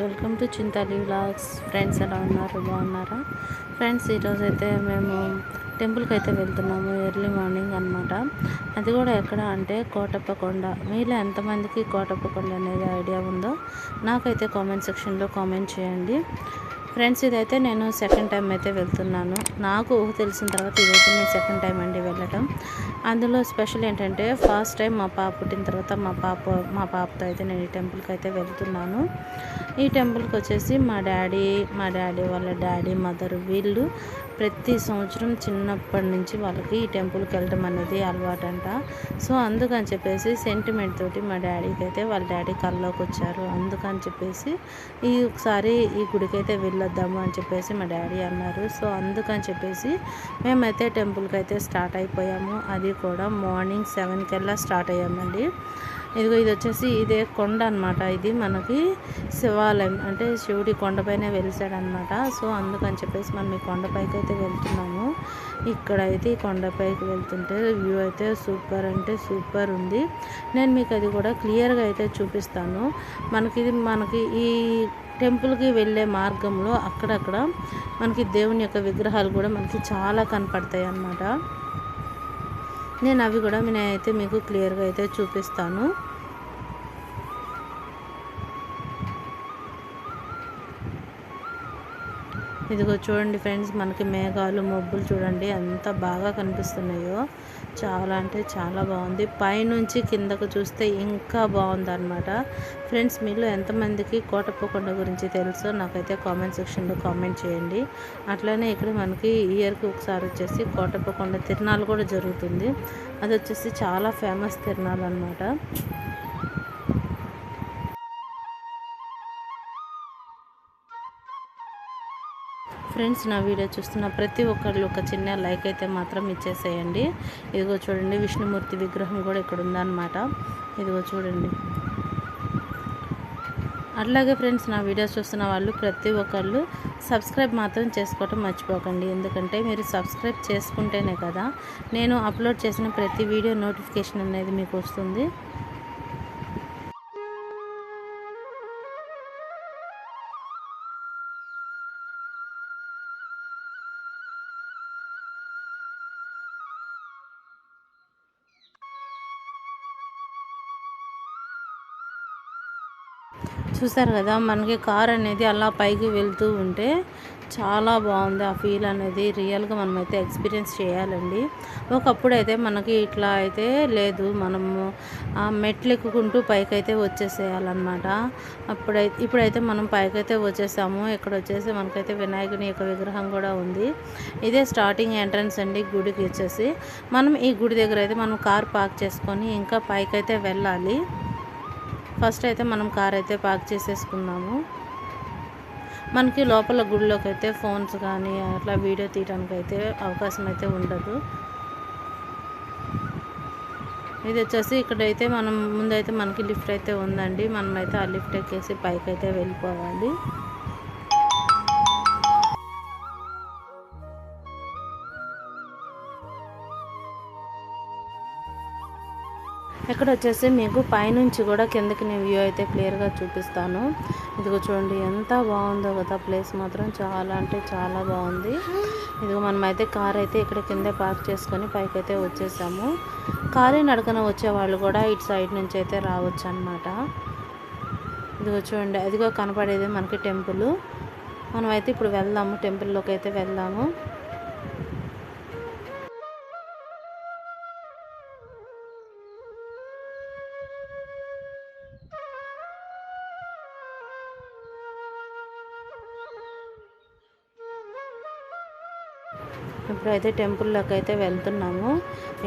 Welcome to Chintali vlogs. Friends ఎలా ఉన్నారు? బాగున్నారా? ఫ్రెండ్స్ ఈరోజు అయితే మేము టెంపుల్కి అయితే వెళ్తున్నాము ఎర్లీ మార్నింగ్ అనమాట అది కూడా ఎక్కడ అంటే కోటప్పకొండ మీలో ఎంతమందికి కోటప్పకొండ అనేది ఐడియా ఉందో నాకైతే కామెంట్ సెక్షన్లో కామెంట్ చేయండి. ఫ్రెండ్స్ ఇదైతే నేను సెకండ్ టైం అయితే వెళ్తున్నాను. నాకు ఊహ తెలిసిన తర్వాత ఇదైతే నేను సెకండ్ టైం అండి వెళ్ళటం. అందులో స్పెషల్ ఏంటంటే ఫస్ట్ టైం మా పాప పుట్టిన తర్వాత మా పాప మా పాపతో అయితే నేను ఈ టెంపుల్కి అయితే వెళ్తున్నాను. ఈ టెంపుల్కి వచ్చేసి మా డాడీ మా డాడీ వాళ్ళ డాడీ మదర్ వీళ్ళు ప్రతి సంవత్సరం చిన్నప్పటి నుంచి వాళ్ళకి ఈ టెంపుల్కి వెళ్ళడం అనేది అలవాటంట. సో అందుకని చెప్పేసి సెంటిమెంట్ తోటి మా డాడీకి అయితే వాళ్ళ డాడీ కల్లోకి వచ్చారు అందుకని చెప్పేసి ఈ ఒకసారి ఈ గుడికి అయితే వెళ్ళొద్దాము అని చెప్పేసి మా డాడీ అన్నారు. సో అందుకని చెప్పేసి మేమైతే టెంపుల్కి అయితే స్టార్ట్ అయిపోయాము. అది కూడా మార్నింగ్ సెవెన్ కల్లా స్టార్ట్ అయ్యామండి. ఇదిగో ఇది వచ్చేసి ఇదే కొండ అనమాట ఇది మనకి శివాలయం అంటే శివుడి కొండపైనే వెలిసాడనమాట సో అందుకని చెప్పేసి మనం ఈ కొండపైకి అయితే వెళ్తున్నాము. ఇక్కడైతే ఈ కొండపైకి వెళ్తుంటే వ్యూ అయితే సూపర్ అంటే సూపర్ ఉంది. నేను మీకు అది కూడా క్లియర్గా అయితే చూపిస్తాను. మనకి ఇది మనకి ఈ టెంపుల్కి వెళ్ళే మార్గంలో అక్కడక్కడ మనకి దేవుని యొక్క విగ్రహాలు కూడా మనకి చాలా కనపడతాయి అన్నమాట. నేను అవి కూడా నేనైతే మీకు క్లియర్గా అయితే చూపిస్తాను. ఇదిగో చూడండి ఫ్రెండ్స్ మనకి మేఘాలు మబ్బులు చూడండి ఎంత బాగా కనిపిస్తున్నాయో. చాలా అంటే చాలా బాగుంది. పైనుంచి కిందకు చూస్తే ఇంకా బాగుంది అనమాట ఫ్రెండ్స్ మీలో ఎంతమందికి కోటప్పకొండ గురించి తెలుసో నాకైతే కామెంట్ సెక్షన్లో కామెంట్ చేయండి. అట్లానే ఇక్కడ మనకి ఇయర్కి ఒకసారి వచ్చేసి కోటప్పకొండ తిరునాళ్ళు కూడా జరుగుతుంది. అది వచ్చేసి చాలా ఫేమస్ తిరునాళ్ళు అనమాట ఫ్రెండ్స్ నా వీడియో చూస్తున్న ప్రతి ఒక్కళ్ళు ఒక చిన్న లైక్ అయితే మాత్రం ఇచ్చేసేయండి. ఇదిగో చూడండి విష్ణుమూర్తి విగ్రహం కూడా ఇక్కడ ఉందన్నమాట. ఇదిగో చూడండి. అట్లాగే ఫ్రెండ్స్ నా వీడియోస్ చూస్తున్న వాళ్ళు ప్రతి ఒక్కళ్ళు సబ్స్క్రైబ్ మాత్రం చేసుకోవటం మర్చిపోకండి. ఎందుకంటే మీరు సబ్స్క్రైబ్ చేసుకుంటేనే కదా నేను అప్లోడ్ చేసిన ప్రతి వీడియో నోటిఫికేషన్ అనేది మీకు వస్తుంది. చూసారు కదా మనకి కార్ అనేది అలా పైకి వెళ్తూ ఉంటే చాలా బాగుంది. ఆ ఫీల్ అనేది రియల్గా మనమైతే ఎక్స్పీరియన్స్ చేయాలండి. ఒకప్పుడు అయితే మనకి ఇట్లా అయితే లేదు. మనము మెట్లు ఎక్కుకుంటూ పైకి అయితే వచ్చేసేయాలన్నమాట. అప్పుడైతే ఇప్పుడైతే మనం పైకైతే వచ్చేసాము. ఇక్కడ వచ్చేసి మనకైతే వినాయకుని యొక్క విగ్రహం కూడా ఉంది. ఇదే స్టార్టింగ్ ఎంట్రన్స్ అండి గుడికి వచ్చేసి. మనం ఈ గుడి దగ్గర అయితే మనం కార్ పార్క్ చేసుకొని ఇంకా పైకైతే వెళ్ళాలి. ఫస్ట్ అయితే మనం కార్ అయితే పార్క్ చేసేసుకున్నాము. మనకి లోపల గుడిలోకి అయితే ఫోన్స్ కానీ అట్లా వీడియో తీయడానికి అయితే అవకాశం అయితే ఉండదు. ఇది వచ్చేసి ఇక్కడైతే మనం ముందైతే మనకి లిఫ్ట్ అయితే ఉందండి. మనమైతే ఆ లిఫ్ట్ ఎక్కేసి పైకి అయితే వెళ్ళిపోవాలి. ఇక్కడ వచ్చేసి మీకు పైనుంచి కూడా కిందకి నేను వ్యూ అయితే క్లియర్గా చూపిస్తాను. ఇదిగో చూడండి ఎంత బాగుందో కదా ప్లేస్ మాత్రం. చాలా అంటే చాలా బాగుంది. ఇదిగో మనమైతే కార్ అయితే ఇక్కడ కిందే పార్క్ చేసుకొని పైకి అయితే వచ్చేసాము. కారీ నడకన వచ్చే వాళ్ళు కూడా ఇటు సైడ్ నుంచి అయితే రావచ్చు అనమాట ఇదిగో చూడండి అదిగో కనపడేది మనకి టెంపుల్. మనమైతే ఇప్పుడు వెళ్దాము టెంపుల్లోకి అయితే వెళ్దాము. ఇప్పుడైతే టెంపుల్లోకి అయితే వెళ్తున్నాము.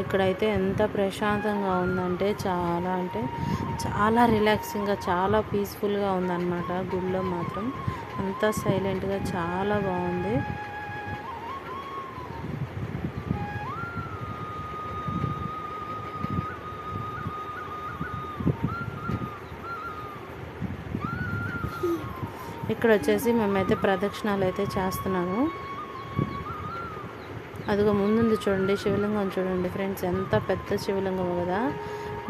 ఇక్కడైతే ఎంత ప్రశాంతంగా ఉందంటే చాలా అంటే చాలా రిలాక్సింగ్గా చాలా పీస్ఫుల్గా ఉందన్నమాట. గుడిలో మాత్రం అంతా సైలెంట్గా చాలా బాగుంది. ఇక్కడ వచ్చేసి మేమైతే ప్రదక్షిణాలు అయితే చేస్తున్నాము. అదిగో ముందుంది చూడండి శివలింగం చూడండి ఫ్రెండ్స్. ఎంత పెద్ద శివలింగం కదా.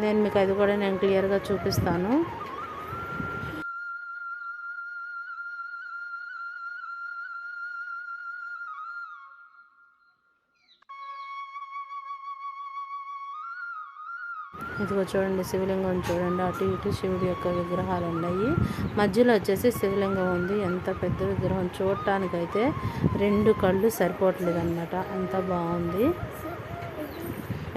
నేను మీకు అది కూడా నేను క్లియర్గా చూపిస్తాను. ఇదిగో చూడండి శివలింగం చూడండి. అటు ఇటు శివుడి యొక్క విగ్రహాలు ఉన్నాయి మధ్యలో వచ్చేసి శివలింగం ఉంది. ఎంత పెద్ద విగ్రహం చూడటానికైతే రెండు కళ్ళు సరిపోవట్లేదు అనమాట అంత బాగుంది.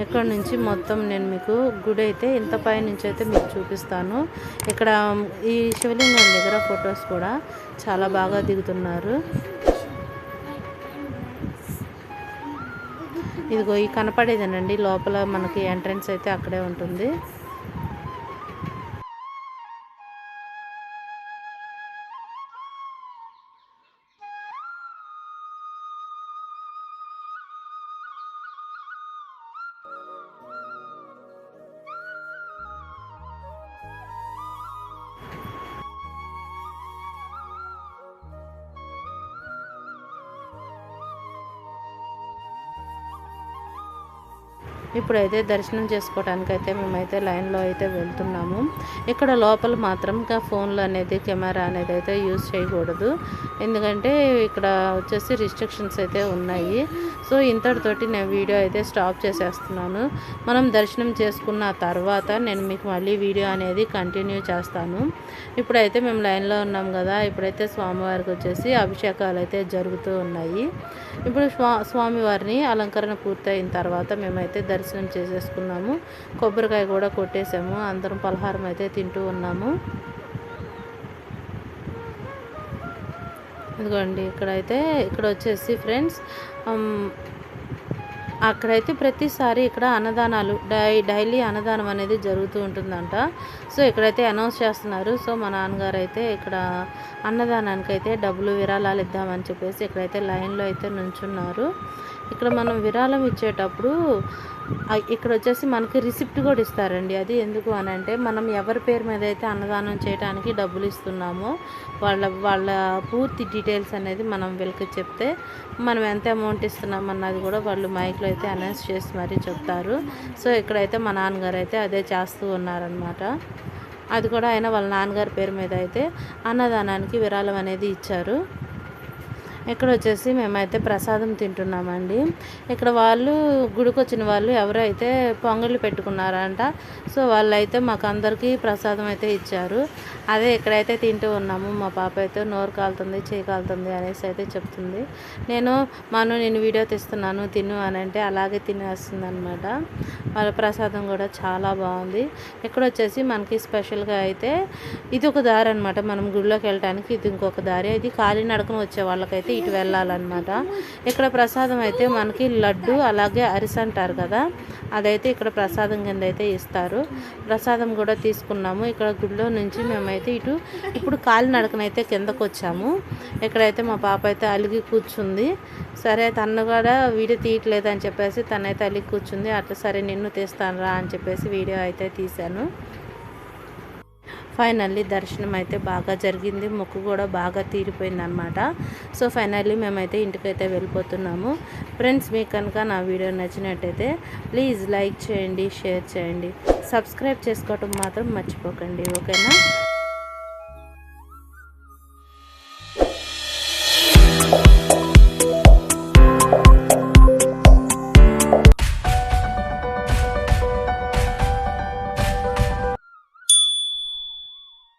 ఇక్కడ నుంచి మొత్తం నేను మీకు గుడి అయితే ఇంత పై నుంచి అయితే మీకు చూపిస్తాను. ఇక్కడ ఈ శివలింగం దగ్గర ఫొటోస్ కూడా చాలా బాగా దిగుతున్నారు. ఇదిగో ఈ కనపడేదేనండి. లోపల మనకి ఎంట్రన్స్ అయితే అక్కడే ఉంటుంది. ఇప్పుడైతే దర్శనం చేసుకోవడానికి అయితే మేమైతే లైన్లో అయితే వెళ్తున్నాము. ఇక్కడ లోపల మాత్రం ఇంకా ఫోన్లు అనేది కెమెరా అనేది అయితే యూజ్ చేయకూడదు. ఎందుకంటే ఇక్కడ వచ్చేసి రిస్ట్రిక్షన్స్ అయితే ఉన్నాయి. సో ఇంతటితోటి నేను వీడియో అయితే స్టాప్ చేసేస్తున్నాను. మనం దర్శనం చేసుకున్న తర్వాత నేను మీకు మళ్ళీ వీడియో అనేది కంటిన్యూ చేస్తాను. ఇప్పుడైతే మేము లైన్లో ఉన్నాం కదా ఇప్పుడైతే స్వామివారికి వచ్చేసి అభిషేకాలు అయితే జరుగుతూ ఉన్నాయి. ఇప్పుడు స్వా స్వామివారిని అలంకరణ పూర్తయిన తర్వాత మేమైతే దర్శనం దర్శనం చేసేసుకున్నాము. కొబ్బరికాయ కూడా కొట్టేసాము. అందరం పలహారం అయితే తింటూ ఉన్నాము. ఇదిగోండి ఇక్కడైతే ఇక్కడ వచ్చేసి ఫ్రెండ్స్ అక్కడైతే ప్రతిసారి ఇక్కడ అన్నదానాలు డై డైలీ అన్నదానం అనేది జరుగుతూ ఉంటుందంట. సో ఇక్కడైతే అనౌన్స్ చేస్తున్నారు. సో మా నాన్నగారు అయితే ఇక్కడ అన్నదానానికి అయితే డబ్బులు విరాళాలు ఇద్దామని చెప్పేసి ఇక్కడైతే లైన్లో అయితే నుంచున్నారు. ఇక్కడ మనం విరాళం ఇచ్చేటప్పుడు ఇక్కడ వచ్చేసి మనకి రిసిప్ట్ కూడా ఇస్తారండి. అది ఎందుకు అని అంటే మనం ఎవరి పేరు మీద అయితే అన్నదానం చేయడానికి డబ్బులు ఇస్తున్నామో వాళ్ళ వాళ్ళ పూర్తి డీటెయిల్స్ అనేది మనం వీళ్ళకి చెప్తే మనం ఎంత అమౌంట్ ఇస్తున్నాం అన్నది కూడా వాళ్ళు మైక్లో అయితే అనౌన్స్ చేసి మరీ చెప్తారు. సో ఇక్కడైతే మా నాన్నగారు అయితే అదే చేస్తూ ఉన్నారనమాట అది కూడా ఆయన వాళ్ళ నాన్నగారి పేరు మీద అయితే అన్నదానానికి విరాళం అనేది ఇచ్చారు. ఇక్కడ వచ్చేసి మేమైతే ప్రసాదం తింటున్నామండి. ఇక్కడ వాళ్ళు గుడికి వచ్చిన వాళ్ళు ఎవరైతే పొంగళ్ళు పెట్టుకున్నారంట సో వాళ్ళైతే మాకు అందరికీ ప్రసాదం అయితే ఇచ్చారు. అదే ఇక్కడైతే తింటూ ఉన్నాము. మా పాప అయితే నోరు కాలుతుంది చేయి కాలుతుంది అనేసి అయితే చెప్తుంది. నేను మాను నేను వీడియో తీస్తున్నాను తిను అని అంటే అలాగే తినేస్తుంది అనమాట వాళ్ళ ప్రసాదం కూడా చాలా బాగుంది. ఇక్కడ వచ్చేసి మనకి స్పెషల్గా అయితే ఇది ఒక దారి అనమాట మనం గుడిలోకి వెళ్ళడానికి ఇది ఇంకొక దారి. ఇది కాలినడకన వచ్చే వాళ్ళకైతే ఇటు వెళ్ళాలన్నమాట. ఇక్కడ ప్రసాదం అయితే మనకి లడ్డు అలాగే అరిసె అంటారు కదా అదైతే ఇక్కడ ప్రసాదం కింద అయితే ఇస్తారు. ప్రసాదం కూడా తీసుకున్నాము. ఇక్కడ గుడిలో నుంచి మేమైతే ఇటు ఇప్పుడు కాలినడకనైతే కిందకు వచ్చాము ఇక్కడైతే మా పాప అయితే అలిగి కూర్చుంది. సరే తను కూడా వీడియో తీయట్లేదు అని చెప్పేసి తనైతే అలిగి కూర్చుంది. అట్లా సరే నిన్ను తీస్తాను రా అని చెప్పేసి వీడియో అయితే తీశాను. ఫైనల్లీ దర్శనం అయితే బాగా జరిగింది. మొక్కు కూడా బాగా తీరిపోయింది అనమాట సో ఫైనల్లీ మేమైతే ఇంటికైతే వెళ్ళిపోతున్నాము. ఫ్రెండ్స్ మీకు కనుక నా వీడియో నచ్చినట్టయితే ప్లీజ్ లైక్ చేయండి షేర్ చేయండి. సబ్స్క్రైబ్ చేసుకోవటం మాత్రం మర్చిపోకండి ఓకేనా?